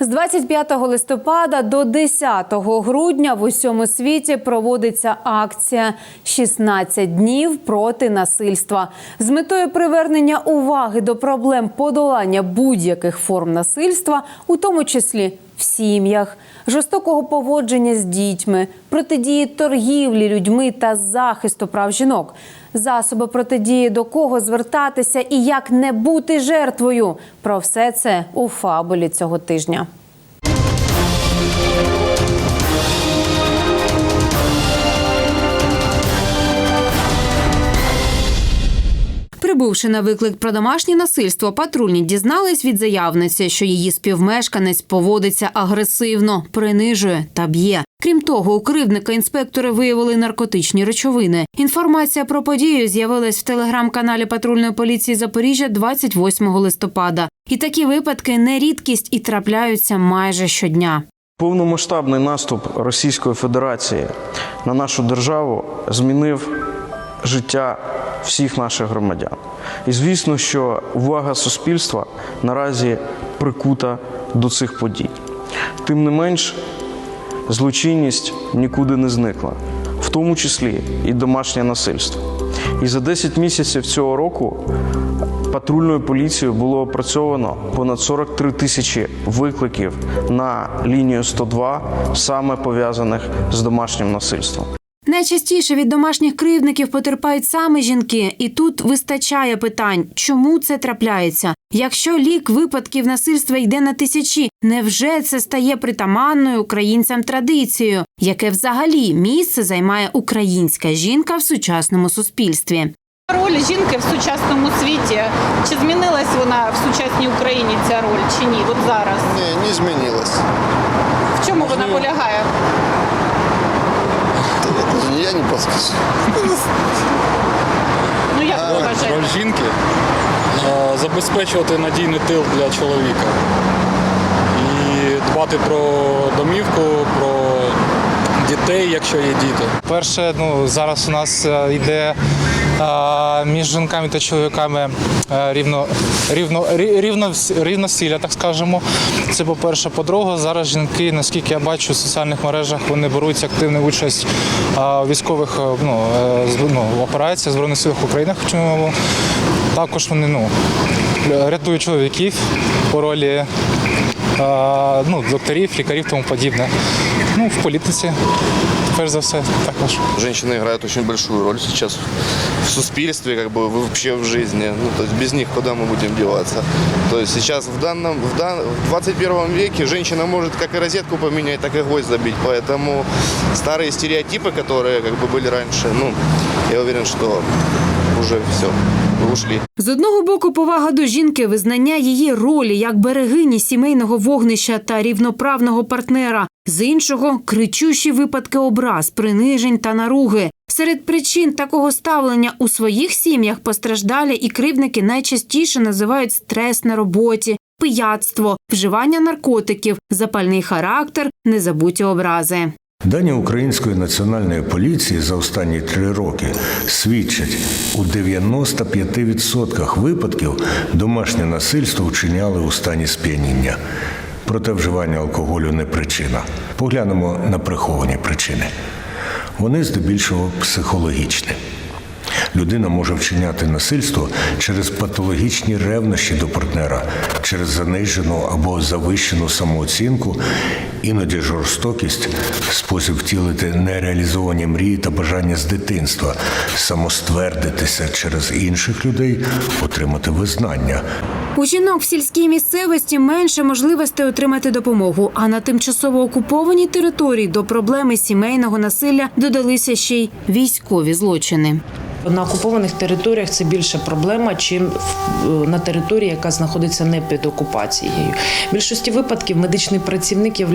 З 25 листопада до 10 грудня в усьому світі проводиться акція «16 днів проти насильства з метою привернення уваги до проблем подолання будь-яких форм насильства, у тому числі в сім'ях, жорстокого поводження з дітьми, протидії торгівлі людьми та захисту прав жінок, засоби протидії до кого звертатися і як не бути жертвою. Про все це у фабулі цього тижня. Прибувши на виклик про домашнє насильство, патрульні дізнались від заявниці, що її співмешканець поводиться агресивно, принижує та б'є. Крім того, у кривдника інспектори виявили наркотичні речовини. Інформація про подію з'явилась в телеграм-каналі патрульної поліції Запоріжжя 28 листопада. І такі випадки не рідкість і трапляються майже щодня. Повномасштабний наступ Російської Федерації на нашу державу змінив життя всіх наших громадян. І звісно, що увага суспільства наразі прикута до цих подій. Тим не менш, злочинність нікуди не зникла, в тому числі і домашнє насильство. І за 10 місяців цього року патрульною поліцією було опрацьовано понад 43 тисячі викликів на лінію 102, саме пов'язаних з домашнім насильством. Найчастіше від домашніх кривдників потерпають саме жінки, і тут вистачає питань, чому це трапляється. Якщо лік випадків насильства йде на тисячі, невже це стає притаманною українцям традицією, яке взагалі місце займає українська жінка в сучасному суспільстві? Роль жінки в сучасному світі. Чи змінилась вона в сучасній Україні ця роль чи ні? От зараз. Не, не изменилось. В чому вона полягає? Я не подскажу. Ну як ви вважаєте? Роль жінки е, забезпечувати надійний тил для чоловіка і дбати про домівку, про дітей, якщо є діти. Перше, ну зараз у нас е, йде е, між жінками та чоловіками е, рівно, рівно, рі- рівно, рівносилля, так скажемо. Це по-перше. По-друге, зараз жінки, наскільки я бачу в соціальних мережах, вони беруть активну участь у військових е, ну, е, ну, операціях Збройних сил України. Хочемо також вони ну, рятують чоловіків по ролі ну, докторів, лікарів тому подібне. Ну, в політиці, перш за все, також. Женщины играют очень большую роль сейчас в суспільстве, как бы вообще в жизни. Ну, то есть без них куда мы будем деваться? То есть сейчас в данном, в, дан, в 21 веке женщина может как и розетку поменять, так и гвоздь забить. Поэтому старые стереотипы, которые как бы были раньше, ну, я уверен, что уже все, ушли. З одного боку, повага до жінки, визнання її ролі як берегині сімейного вогнища та рівноправного партнера. З іншого кричущі випадки образ, принижень та наруги. Серед причин такого ставлення у своїх сім'ях постраждалі і кривдники найчастіше називають стрес на роботі, пияцтво, вживання наркотиків, запальний характер, незабуті образи. Дані української національної поліції за останні три роки свідчать, у 95% випадків домашнє насильство вчиняли у стані сп'яніння. Проте вживання алкоголю не причина. Поглянемо на приховані причини. Вони здебільшого психологічні. Людина може вчиняти насильство через патологічні ревнощі до партнера, через занижену або завищену самооцінку, іноді жорстокість, спосіб втілити нереалізовані мрії та бажання з дитинства, самоствердитися через інших людей, отримати визнання. У жінок в сільській місцевості менше можливостей отримати допомогу. А на тимчасово окупованій території до проблеми сімейного насилля додалися ще й військові злочини. На окупованих територіях це більше проблема, чим в- на території, яка знаходиться не під окупацією. В більшості випадків медичний працівник є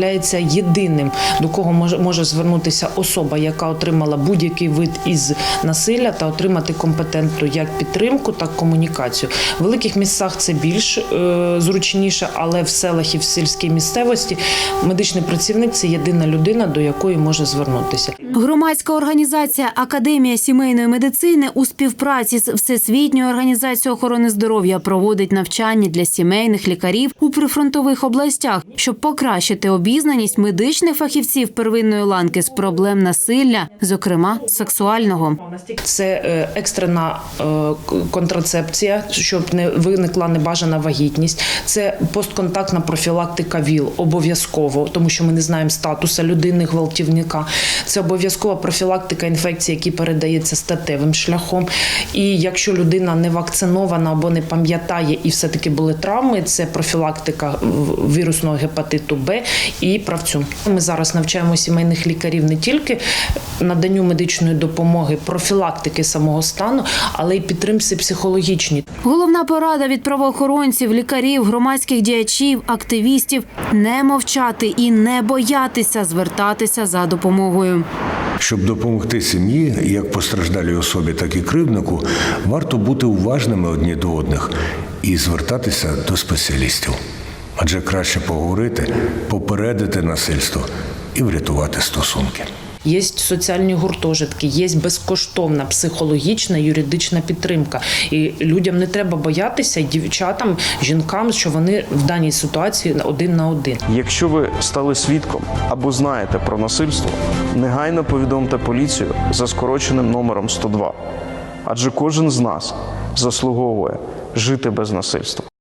єдиним, до кого може звернутися особа, яка отримала будь-який вид із насилля та отримати компетентну як підтримку, так і комунікацію. В великих містах це більш е, зручніше, але в селах і в сільській місцевості медичний працівник це єдина людина, до якої може звернутися. Громадська організація Академія сімейної медицини України у співпраці з Всесвітньою організацією охорони здоров'я проводить навчання для сімейних лікарів у прифронтових областях, щоб покращити обізнаність медичних фахівців первинної ланки з проблем насилля, зокрема сексуального. Це е, екстрена е, контрацепція, щоб не виникла небажана вагітність. Це постконтактна профілактика ВІЛ обов'язково, тому що ми не знаємо статуса людини гвалтівника. Це обов'язкова профілактика інфекції, які передається статевим шляхом. І якщо людина не вакцинована або не пам'ятає, і все-таки були травми, це профілактика вірусного гепатиту Б і правцю. Ми зараз навчаємо сімейних лікарів не тільки наданню медичної допомоги, профілактики самого стану, але й підтримці психологічній. Головна порада від правоохоронців, лікарів, громадських діячів, активістів не мовчати і не боятися звертатися за допомогою. Щоб допомогти сім'ї, як постраждалій особі, так і кривднику, варто бути уважними одні до одних і звертатися до спеціалістів. Адже краще поговорити, попередити насильство і врятувати стосунки. Є соціальні гуртожитки, є безкоштовна психологічна юридична підтримка. І людям не треба боятися, дівчатам, жінкам, що вони в даній ситуації один на один. Якщо ви стали свідком або знаєте про насильство, негайно повідомте поліцію за скороченим номером 102. Адже кожен з нас заслуговує жити без насильства.